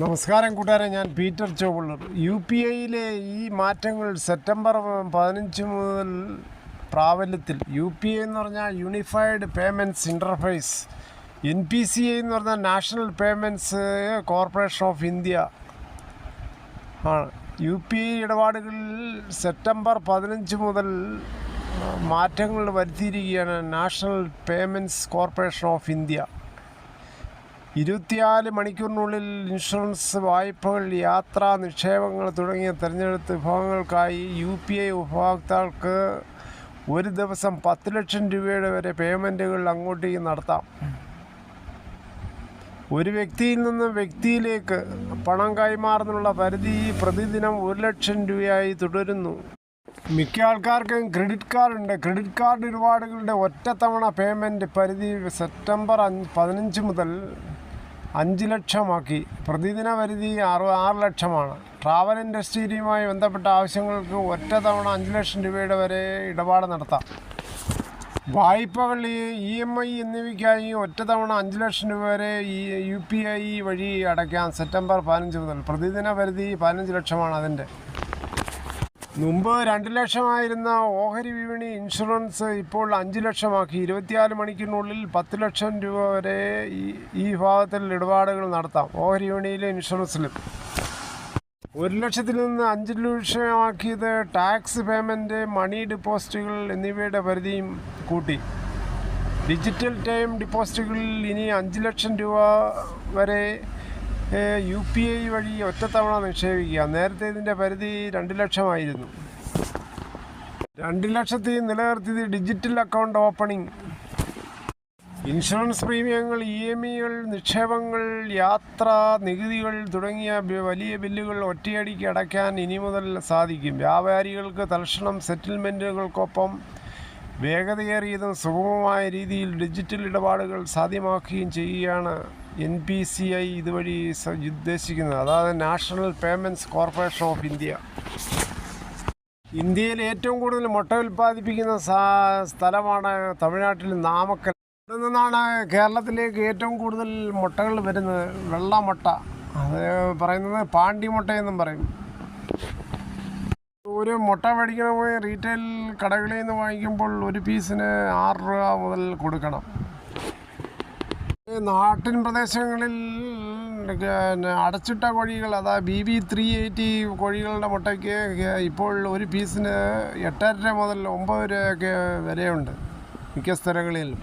നമസ്കാരം കൂട്ടുകാരെ ഞാൻ പീറ്റർ ചോവുള്ളർ യു പി ഐയിലെ ഈ മാറ്റങ്ങൾ സെപ്റ്റംബർ പതിനഞ്ച് മുതൽ പ്രാബല്യത്തിൽ യു പി ഐ എന്ന് പറഞ്ഞാൽ unified payments interface N P C I എന്ന് പറഞ്ഞാൽ national payments corporation of India ആണ്. യു പി ഐ ഇടപാടുകളിൽ സെപ്റ്റംബർ പതിനഞ്ച് മുതൽ മാറ്റങ്ങൾ വരുത്തിയിരിക്കുകയാണ് national payments corporation of India. ഇരുപത്തിനാല് മണിക്കൂറിനുള്ളിൽ ഇൻഷുറൻസ് വായ്പകൾ യാത്രാ നിക്ഷേപങ്ങൾ തുടങ്ങിയ തിരഞ്ഞെടുത്ത വിഭാഗങ്ങൾക്കായി യു പി ഐ ഉപഭോക്താക്കൾക്ക് ഒരു ദിവസം പത്ത് ലക്ഷം രൂപയുടെ വരെ പേയ്മെന്റുകൾ അങ്ങോട്ടേക്ക് നടത്താം. ഒരു വ്യക്തിയിൽ നിന്ന് വ്യക്തിയിലേക്ക് പണം കൈമാറുന്നുള്ള പരിധി പ്രതിദിനം ഒരു ലക്ഷം രൂപയായി തുടരുന്നു. മിക്ക ആൾക്കാർക്കും ക്രെഡിറ്റ് കാർഡ് ഉണ്ട്. ക്രെഡിറ്റ് കാർഡ് ഇടപാടുകളുടെ ഒറ്റത്തവണ പേയ്മെന്റ് പരിധി സെപ്റ്റംബർ അഞ്ച് പതിനഞ്ച് മുതൽ അഞ്ച് ലക്ഷമാക്കി. പ്രതിദിന പരിധി അറു ആറ് ലക്ഷമാണ്. ട്രാവൽ ഇൻഡസ്ട്രിയുമായി ബന്ധപ്പെട്ട ആവശ്യങ്ങൾക്ക് ഒറ്റ തവണ അഞ്ച് ലക്ഷം രൂപയുടെ വരെ ഇടപാട് നടത്താം. വായ്പകൾ ഇ എം ഐ എന്നിവയ്ക്കായി ഒറ്റ തവണ അഞ്ച് ലക്ഷം രൂപ വരെ ഈ യു പി ഐ വഴി അടയ്ക്കാം സെപ്റ്റംബർ പതിനഞ്ച് മുതൽ. പ്രതിദിന പരിധി പതിനഞ്ച് ലക്ഷമാണ് അതിന്റെ. മുമ്പ് രണ്ട് ലക്ഷമായിരുന്ന ഓഹരി വിപണി ഇൻഷുറൻസ് ഇപ്പോൾ അഞ്ച് ലക്ഷമാക്കി. ഇരുപത്തിനാല് മണിക്കൂറിനുള്ളിൽ പത്ത് ലക്ഷം രൂപ വരെ ഈ ഈ ഭാഗത്തിൽ ഇടപാടുകൾ നടത്താം ഓഹരി വിപണിയിലെ ഇൻഷുറൻസിലും ഒരു ലക്ഷത്തിൽ നിന്ന് അഞ്ച് ലക്ഷമാക്കിയത് ടാക്സ് പേയ്മെന്റ് മണി ഡെപ്പോസിറ്റുകൾ എന്നിവയുടെ പരിധിയും കൂട്ടി. ഡിജിറ്റൽ ടൈം ഡിപ്പോസിറ്റുകളിൽ ഇനി അഞ്ച് ലക്ഷം രൂപ വരെ യു പി ഐ വഴി ഒറ്റത്തവണ നിക്ഷേപിക്കുക. നേരത്തെ ഇതിന്റെ പരിധി രണ്ട് ലക്ഷമായിരുന്നു. രണ്ട് ലക്ഷത്തിൽ നിലനിർത്തിയത് ഡിജിറ്റൽ അക്കൗണ്ട് ഓപ്പണിംഗ്. ഇൻഷുറൻസ് പ്രീമിയങ്ങൾ ഇ എം ഇകൾ നിക്ഷേപങ്ങൾ യാത്ര നികുതികൾ തുടങ്ങിയ വലിയ ബില്ലുകൾ ഒറ്റയടിക്ക് അടയ്ക്കാൻ ഇനി മുതൽ സാധിക്കും. വ്യാപാരികൾക്ക് തൽക്ഷണം സെറ്റിൽമെന്റുകൾക്കൊപ്പം വേഗതയേറിയതും സുഗമമായ രീതിയിൽ ഡിജിറ്റൽ ഇടപാടുകൾ സാധ്യമാക്കുകയും ചെയ്യുകയാണ് എൻ പി സി ഐ ഇതുവഴി ഉദ്ദേശിക്കുന്നത്. അതായത് national payments corporation of India ഇന്ത്യയിൽ ഏറ്റവും കൂടുതൽ മുട്ട ഉൽപ്പാദിപ്പിക്കുന്ന സ്ഥലമാണ് തമിഴ്നാട്ടിൽ നാമക്കൽ. ഇവിടെ നിന്നാണ് കേരളത്തിലേക്ക് ഏറ്റവും കൂടുതൽ മുട്ടകൾ വരുന്നത്. വെള്ള മുട്ട അത് പറയുന്നത് പാണ്ടി മുട്ടയെന്നും പറയും. ഒരു മുട്ട മേടിക്കണമെങ്കിൽ റീറ്റെയിൽ കടകളിൽ നിന്ന് വാങ്ങിക്കുമ്പോൾ ഒരു പീസിന് ആറ് രൂപ മുതൽ കൊടുക്കണം. നാട്ടിൻ പ്രദേശങ്ങളിൽ അടച്ചിട്ട കോഴികൾ അതാ ബി ബി ത്രീ എയ്റ്റി കോഴികളുടെ മുട്ടയ്ക്ക് ഇപ്പോൾ ഒരു പീസിന് എട്ടര മുതൽ ഒമ്പത് രൂപയൊക്കെ വരെയുണ്ട് മിക്ക സ്ഥലങ്ങളിലും.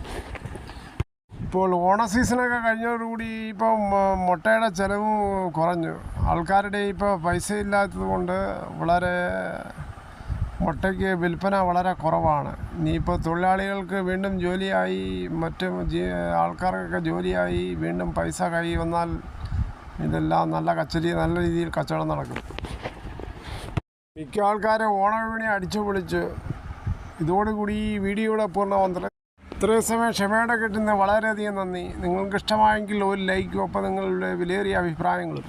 ഇപ്പോൾ ഓണ സീസണൊക്കെ കഴിഞ്ഞതോടുകൂടി ഇപ്പോൾ മുട്ടയുടെ ചിലവ് കുറഞ്ഞു. ആൾക്കാരുടെ ഇപ്പോൾ പൈസ ഇല്ലാത്തത് കൊണ്ട് വളരെ മുട്ടയ്ക്ക് വിൽപ്പന വളരെ കുറവാണ്. ഇനിയിപ്പോൾ തൊഴിലാളികൾക്ക് വീണ്ടും ജോലിയായി മറ്റും ആൾക്കാർക്കൊക്കെ ജോലിയായി വീണ്ടും പൈസ കൈ വന്നാൽ ഇതെല്ലാം നല്ല കച്ചരി നല്ല രീതിയിൽ കച്ചവടം നടക്കും. മിക്ക ആൾക്കാരെ ഓണവിപണി അടിച്ചു പൊളിച്ച്. ഇതോടുകൂടി ഈ വീഡിയോയുടെ പൂർണമന്ത്രം ഇത്രയും സമയം ക്ഷമയോടെ കിട്ടുന്ന വളരെയധികം നന്ദി. നിങ്ങൾക്ക് ഇഷ്ടമായെങ്കിൽ ഒരു ലൈക്കും ഒപ്പം നിങ്ങളുടെ വിലയേറിയ അഭിപ്രായങ്ങളും